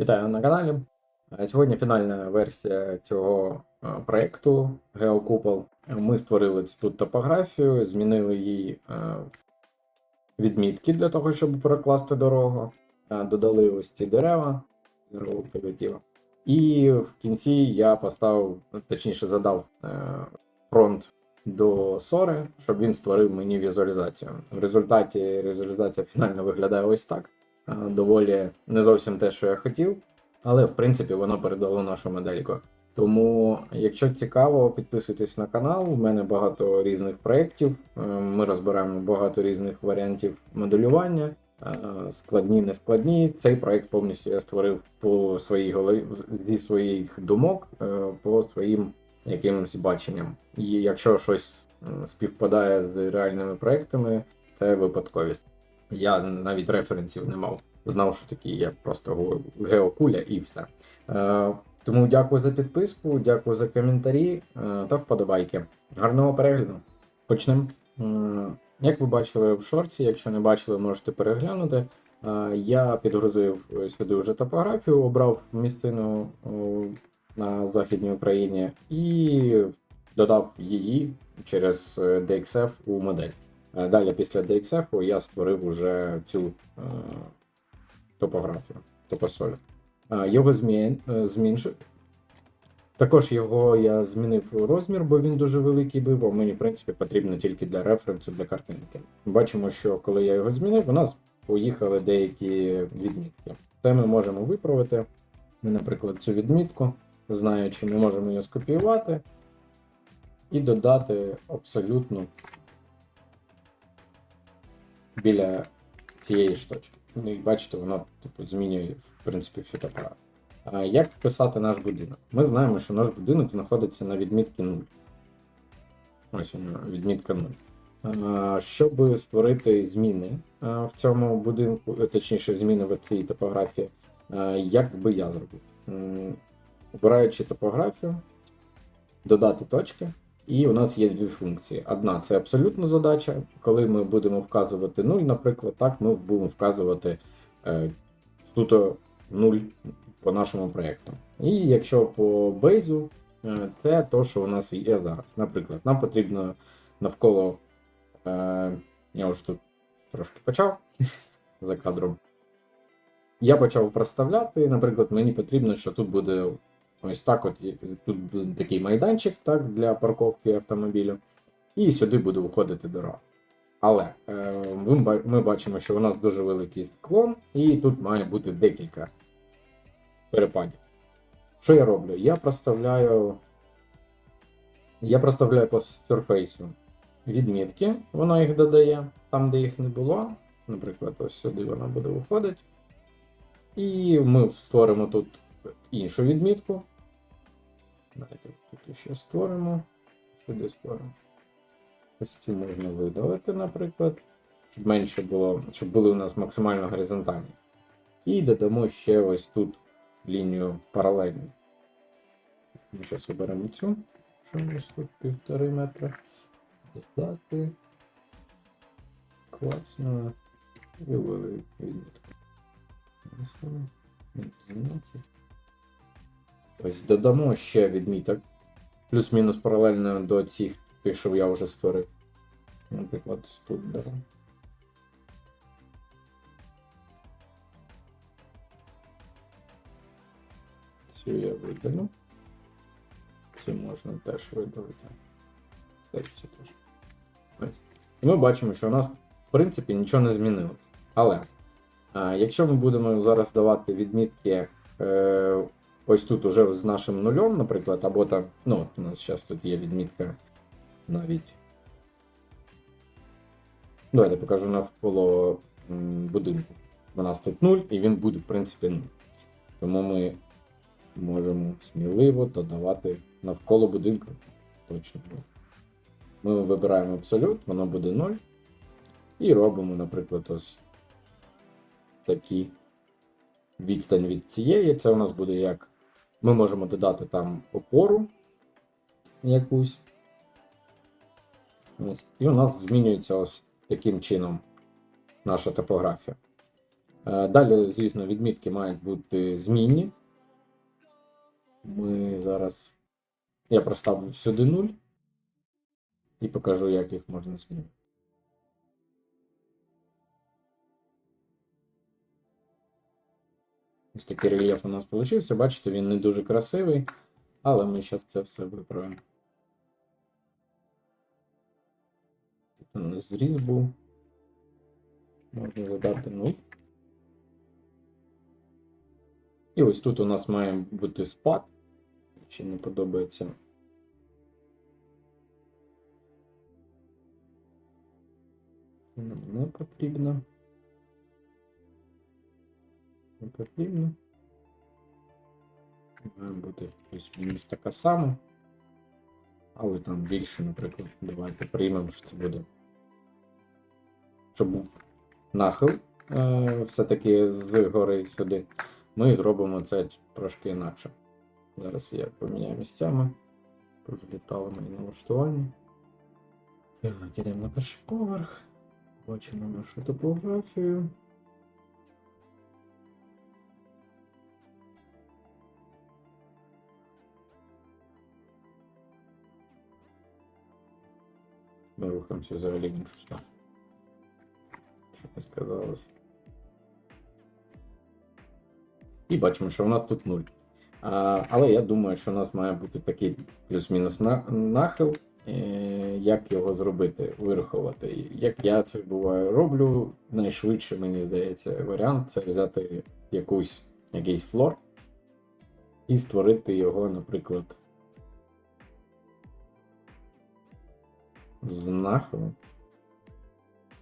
Вітаю на каналі. Е, Сьогодні фінальна версія цього е, проєкту GeoCouple. Ми створили цю тут топографію, змінили її е, відмітки для того, щоб перекласти дорогу. Додали ось ці дерева, дерево прилетіло. І в кінці я поставив, точніше, задав фронт до Сори, щоб він створив мені візуалізацію. В результаті візуалізація фінально виглядає ось так. Е, Доволі не зовсім те, що я хотів, але в принципі воно передало нашу модельку. Тому, якщо цікаво, підписуйтесь на канал. У мене багато різних проєктів. Е, Ми розбираємо багато різних варіантів моделювання. е, Складні, не складні. Цей проєкт повністю я створив по своїй голові зі своїх думок, по своїм якимось баченням. І якщо щось співпадає з реальними проектами, це випадковість. Я навіть референсів не мав. Знав, що такі є просто геокуля і все. Е, тому дякую за підписку, дякую за коментарі е, та вподобайки. Гарного перегляду. Почнемо. Як ви бачили в шорті, якщо не бачили, можете переглянути. Е, я підгрузив сюди вже топографію, обрав місцину е, на Західній Україні і додав її через DXF у модель. Е, Далі після DXF я створив уже цю е, топографію, топосоль. Е, Його змін. Також його я змінив розмір, бо він дуже великий був, а мені, в принципі, потрібно тільки для референсу, для картинки. Бачимо, що коли я його змінив, у нас поїхали деякі відмітки. Це ми можемо виправити. Ми, наприклад, цю відмітку, знаючи, ми можемо її скопіювати і додати абсолютно біля цієї ж точки. Ну і бачите, вона типу, змінює в принципі топографію. А як вписати наш будинок? Ми знаємо, що наш будинок знаходиться на відмітці 0. Ось вона, відмітка 0. Щоб створити зміни в цьому будинку, е, точніше, зміни в цій топографії, як би я зробив? Обираючи топографію, додати точки, і у нас є дві функції. Одна це абсолютна задача. Коли ми будемо вказувати 0, наприклад, так ми будемо вказувати е, суто 0 по нашому проєкту. І якщо по бейзу, е, це то, що у нас є зараз. Наприклад, нам потрібно навколо. Е, я вже тут трошки почав за кадром. Я почав проставляти, наприклад, мені потрібно, що тут буде ось так: от тут буде такий майданчик так, для парковки автомобілю, і сюди буде виходити дорога. Але е, ми, бачимо, що у нас дуже великий склон, і тут має бути декілька перепадів. Що я роблю? Я проставляю. Я проставляю по сурфейсу відмітки, вона їх додає там, де їх не було. Наприклад, ось сюди вона буде виходити. І ми створимо тут іншу відмітку. Давайте тут ще створимо. Сюди створимо. Ось ці можна видалити, наприклад, щоб менше було, щоб були у нас максимально горизонтальні. І додамо ще ось тут лінію паралельну. Ми зараз оберемо цю, що у нас тут півтори метра. Додати. Класно. І ввели відмітку. Ось 12. Ось додамо ще відміток. Плюс-мінус паралельно до цих тих, що я вже створив. Наприклад, тут да. Цю я видалю. Цю можна теж видалити. Так, цю теж. Ось. Ми бачимо, що у нас, в принципі, нічого не змінилось. Але якщо ми будемо зараз давати відмітки е, ось тут уже з нашим нульом, наприклад, або там, ну, от у нас зараз тут є відмітка навіть. Давайте покажу навколо будинку. У нас тут 0, і він буде, в принципі, 0. Тому ми можемо сміливо додавати навколо будинку. Точно. Ми вибираємо абсолют, воно буде 0. І робимо, наприклад, ось такі відстань від цієї. Це у нас буде як. Ми можемо додати там опору якусь. І у нас змінюється ось таким чином наша топографія. Е, Далі, звісно, відмітки мають бути змінні. Ми зараз. Я проставив сюди 0 і покажу, як їх можна змінити. Ось такий рельєф у нас вийшов. Бачите, він не дуже красивий, але ми зараз це все виправимо. Тут у нас зріз був. Можна задати 0. І ось тут у нас має бути спад. Чи не подобається. Не потрібно. Не потрібно. Має бути плюс-мінус така сама. Але там більше, наприклад, давайте приймемо, що це буде. Щоб був нахил е, все-таки з гори сюди. Ми зробимо це трошки інакше. Зараз я поміняю місцями. Позлітали мої налаштування. Ідемо на перший поверх. Бачимо нашу топографію. Ми рухаємося взагалі в іншу сторону. Що не сказалось. І бачимо, що у нас тут 0. А, але я думаю, що у нас має бути такий плюс-мінус на, нахил. Е, як його зробити, вирахувати. Як я це буває роблю, найшвидше, мені здається, варіант це взяти якусь, якийсь флор і створити його, наприклад, з нахилом.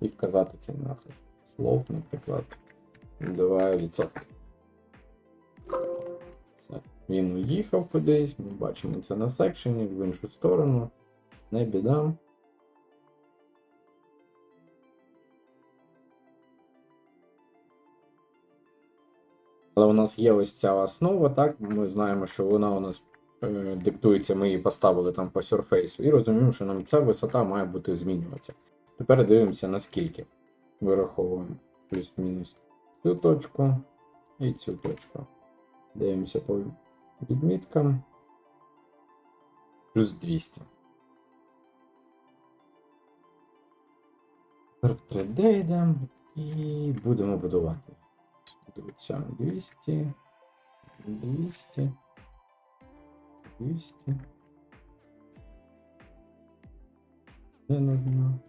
І вказати цей нахил. Слоп, наприклад, 2%. Все. Він уїхав кудись, ми бачимо це на секшені, в іншу сторону. Не біда. Але у нас є ось ця основа, так? Ми знаємо, що вона у нас диктується, ми її поставили там по сюрфейсу, і розуміємо, що нам ця висота має бути змінюватися. Тепер дивимося наскільки. Вираховуємо плюс-мінус цю точку і цю точку. Дивимося по відміткам. Плюс 200. Тепер в 3D йдемо і будемо будувати. Дивіться, 200, 200, 200. Не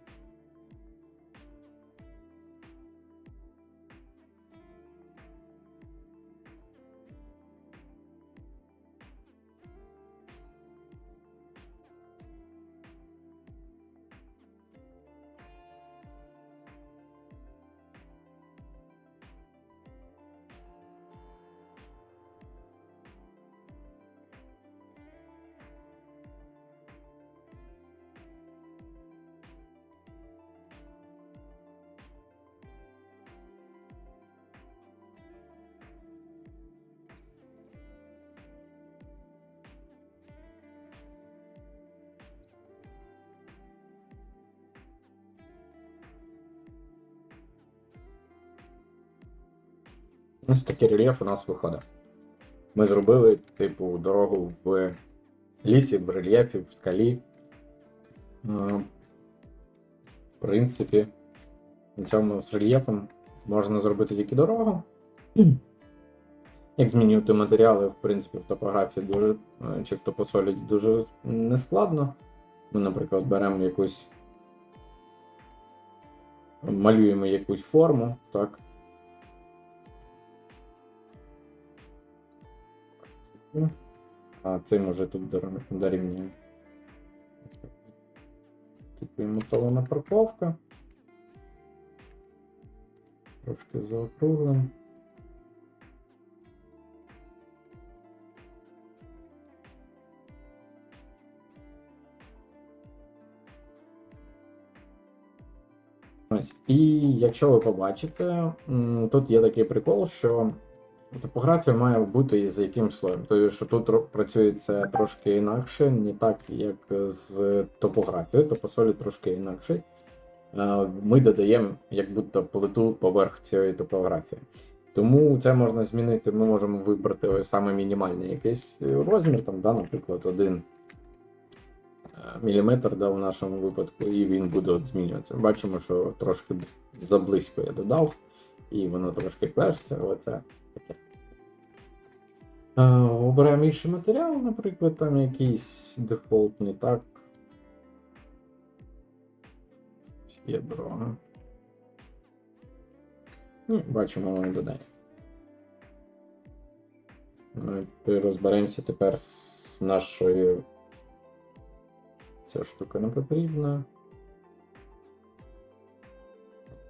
Ось такий рельєф у нас виходить. Ми зробили, типу, дорогу в лісі, в рельєфі, в скалі. Е, В принципі, на цьому з рельєфом можна зробити тільки дорогу. Як змінювати матеріали, в принципі, в топографії дуже, е, чи в топосоліді дуже нескладно. Ми, наприклад, беремо якусь. Малюємо якусь форму, так. А цим уже тут дор- дорівнює. Типу імітована парковка. Трошки заокруглим. Ось. І якщо ви побачите, тут є такий прикол, що топографія має бути за яким слоєм. Тобто, що тут ро- працює це трошки інакше, не так, як з топографією, то топосолі трошки інакше. е, ми додаємо як будто плиту поверх цієї топографії. Тому це можна змінити. Ми можемо вибрати ось саме мінімальний якийсь розмір, там, да, наприклад, 1 міліметр да, в нашому випадку, і він буде от змінюватися. Бачимо, що трошки заблизько я додав, і воно трошки пешиться, але це. Е, Обираємо інший матеріал, наприклад, там якийсь дефолтний, так. Є дорога. Ні, бачимо, воно ти розберемося тепер з нашою. Ця штука не потрібна.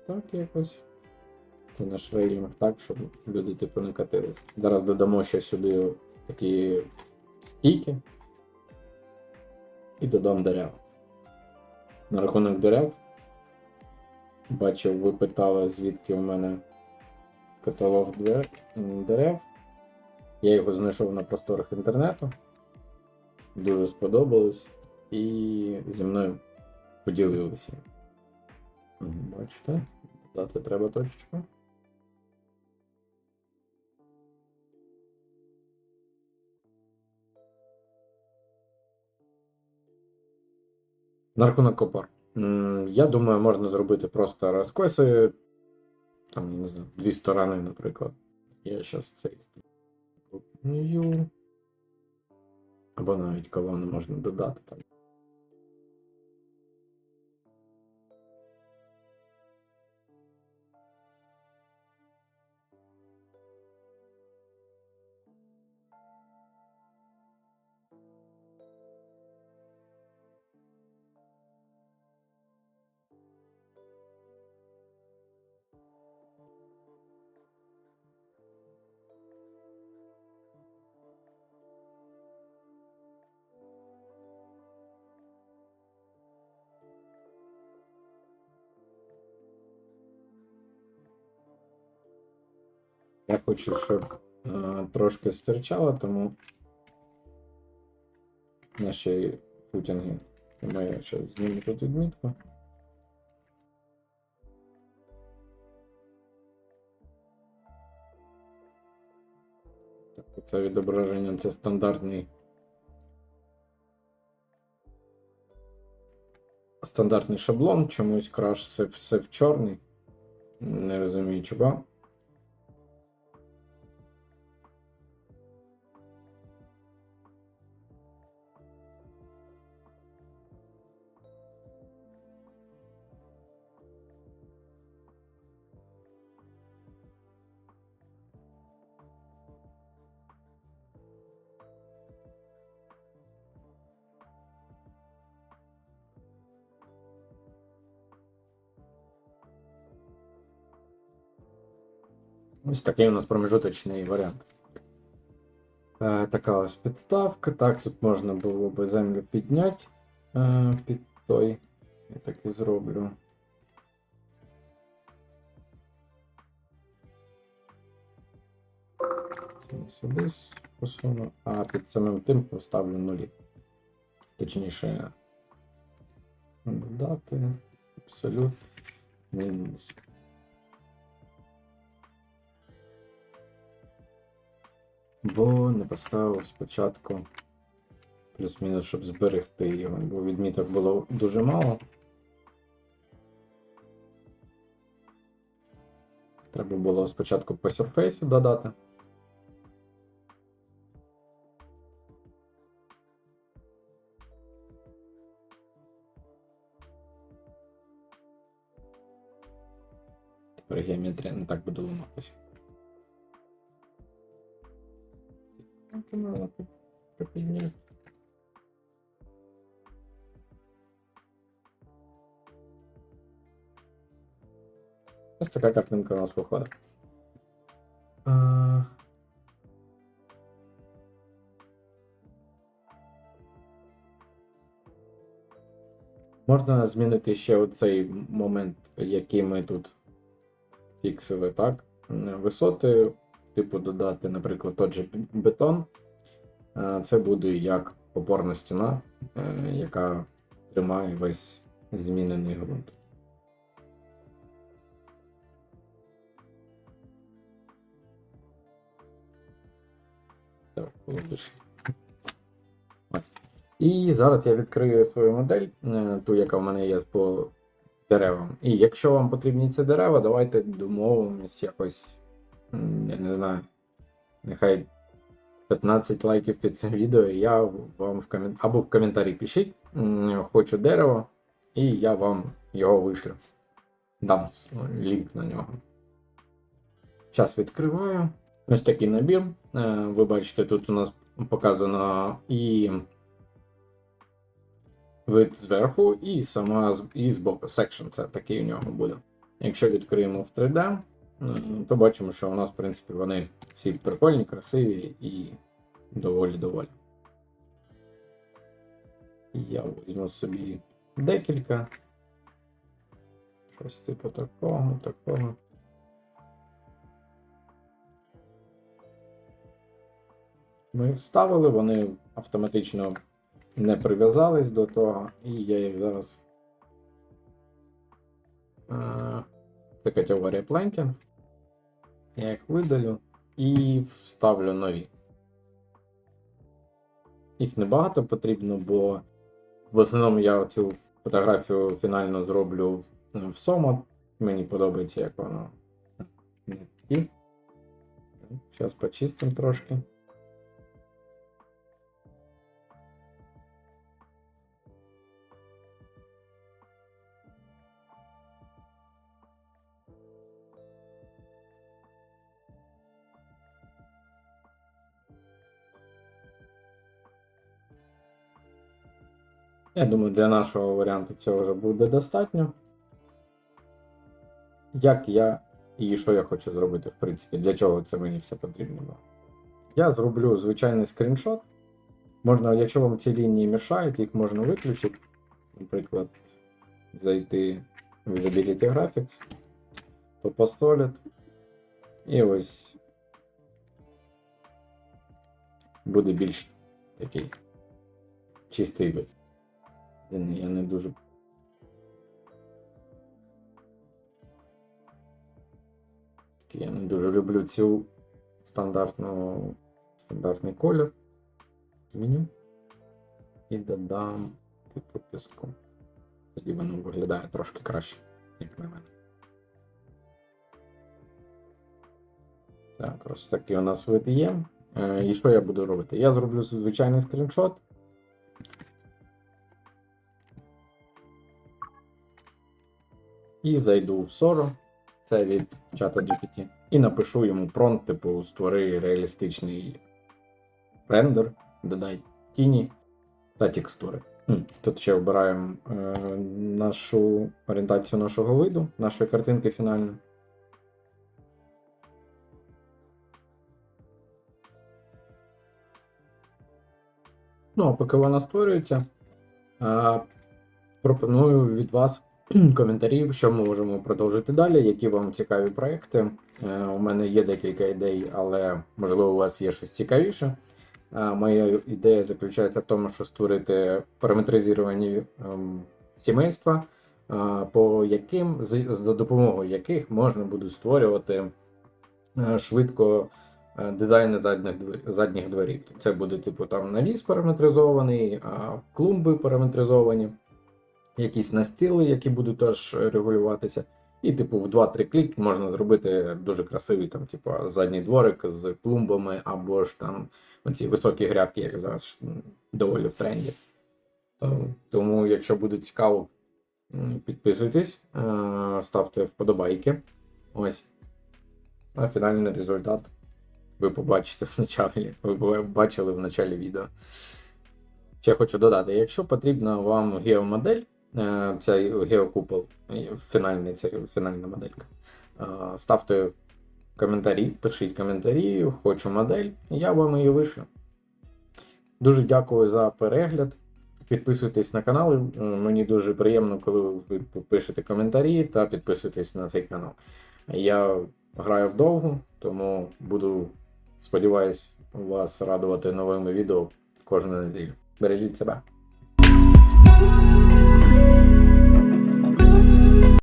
Так якось. Це наш рейлінг так, щоб люди типу не катились. Зараз додамо ще сюди такі стійки. І додам дерева. На рахунок дерев. Бачив, ви питали, звідки у мене каталог дерев. Я його знайшов на просторах інтернету. Дуже сподобалось. І зі мною поділилися. Бачите? Додати треба точечку. На рахунок опор. Я думаю, можна зробити просто розкоси. Там, не знаю, в дві сторони, наприклад. Я зараз цей. Або навіть колони можна додати там. Я хочу, щоб е, трошки стирчало, тому наші футінги. Тому я зараз зніму тут відмітку. Так, це відображення, це стандартний. Стандартний шаблон, чомусь краш все в чорний. Не розумію чого. Ось такий у нас промежуточний варіант. Е, така ось підставка. Так, тут можна було би землю підняти е, під той. Я так і зроблю. Сюди посуну, а під самим тим поставлю нулі. Точніше, додати абсолют мінус. Бо не поставив спочатку плюс-мінус, щоб зберегти його, бо відміток було дуже мало. Треба було спочатку по Surface додати. Тепер геометрія не так буде ламатися. І можна при- Ось така картинка у нас виходить. А... Можна змінити ще оцей момент, який ми тут фіксили, так? Висоти, типу додати, наприклад, тот же бетон. Е, це буде як опорна стіна, е, яка тримає весь змінений ґрунт. Так. Ось. І зараз я відкрию свою модель, е, ту, яка в мене є по деревам. І якщо вам потрібні ці дерева, давайте домовимось якось я не знаю. Нехай 15 лайків під цим відео, і я вам в комент... або в коментарі пишіть, хочу дерево, і я вам його вишлю. Дам лінк на нього. Час відкриваю. Ось такий набір. Е, Ви бачите, тут у нас показано і вид зверху, і сама і збоку. Section це такий у нього буде. Якщо відкриємо в 3D, е, то бачимо, що у нас, в принципі, вони всі прикольні, красиві і доволі-доволі. Я візьму собі декілька. Щось типу такого, такого. Ми вставили, вони автоматично не прив'язались до того, і я їх зараз. Е, Це категорія Planking. Я їх видалю і вставлю нові. Їх небагато потрібно, бо в основному я цю фотографію фінально зроблю в- сома. Мені подобається, як воно. Зараз почистимо трошки. Я думаю, для нашого варіанту цього вже буде достатньо. Як я і що я хочу зробити, в принципі, для чого це мені все потрібно було. Я зроблю звичайний скріншот. Можна, якщо вам ці лінії мішають, їх можна виключити. Наприклад, зайти в Usability Graphics, то по Solid. І ось буде більш такий чистий вид. Не- Я не дуже. Я не дуже люблю цю стандартну, стандартний колір. Меню. І додам типу піску. Тоді воно виглядає трошки краще, як на мене. Так, ось такий у нас вид є. Е, І що я буду робити? Я зроблю звичайний скріншот. І зайду в Soro, це від чата GPT, і напишу йому промпт, типу, створи реалістичний рендер, додай тіні та текстури. Тут ще обираємо е, нашу орієнтацію нашого виду, нашої картинки фінальної. Ну, а поки вона створюється, е, пропоную від вас коментарів, що ми можемо продовжити далі, які вам цікаві проекти. Е, У мене є декілька ідей, але можливо у вас є щось цікавіше. Е, Моя ідея заключається в тому, що створити параметризовані ем, сімейства, е, по яким за допомогою яких можна буде створювати швидко дизайни задніх задніх дворів. Це буде типу там навіс параметризований, клумби параметризовані якісь настіли, які будуть теж регулюватися. І, типу, в 2-3 кліки можна зробити дуже красивий там, типу, задній дворик з клумбами, або ж там оці високі грядки, як зараз доволі в тренді. Е, Тому, якщо буде цікаво, підписуйтесь, е, ставте вподобайки. Ось. А фінальний результат ви побачите в началі. Ви бачили в началі відео. Ще хочу додати, якщо потрібна вам геомодель, цей геокупол, е, фінальний, це фінальна моделька, е, ставте коментарі, пишіть коментарі, хочу модель, я вам її вишлю. Дуже дякую за перегляд. Підписуйтесь на канал. е, Мені дуже приємно, коли ви пишете коментарі та підписуйтесь на цей канал. Я граю вдовгу, тому буду, сподіваюсь, вас радувати новими відео кожну неділю. Бережіть себе. thank you